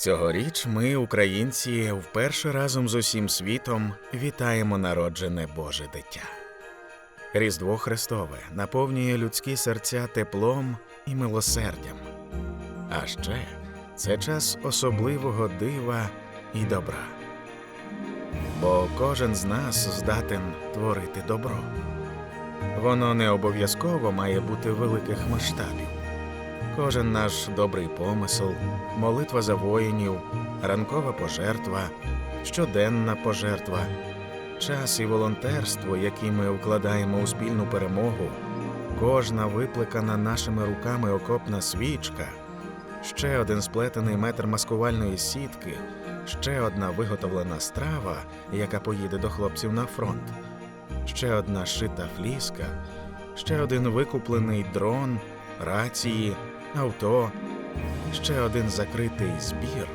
Цьогоріч ми, українці, вперше разом з усім світом вітаємо народжене Боже дитя. Різдво Христове наповнює людські серця теплом і милосердям. А ще це час особливого дива і добра. Бо кожен з нас здатен творити добро. Воно не обов'язково має бути великих масштабів. Кожен наш добрий помисел, молитва за воїнів, ранкова пожертва, щоденна пожертва, час і волонтерство, які ми вкладаємо у спільну перемогу, кожна виплекана нашими руками окопна свічка, ще один сплетений метр маскувальної сітки, ще одна виготовлена страва, яка поїде до хлопців на фронт, ще одна шита фліска, ще один викуплений дрон, рації, авто, ще один закритий збір.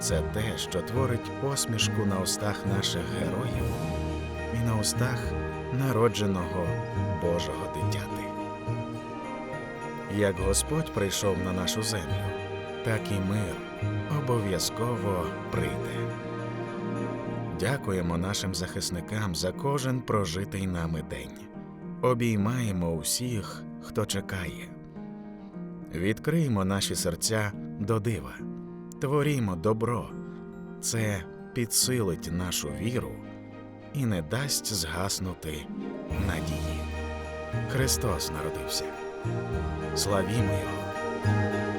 Це те, що творить посмішку на устах наших героїв і на устах народженого Божого дитяти. Як Господь прийшов на нашу землю, так і мир обов'язково прийде. Дякуємо нашим захисникам за кожен прожитий нами день. Обіймаємо усіх, хто чекає. Відкриймо наші серця до дива, творімо добро. Це підсилить нашу віру і не дасть згаснути надії. Христос народився. Славімо Його!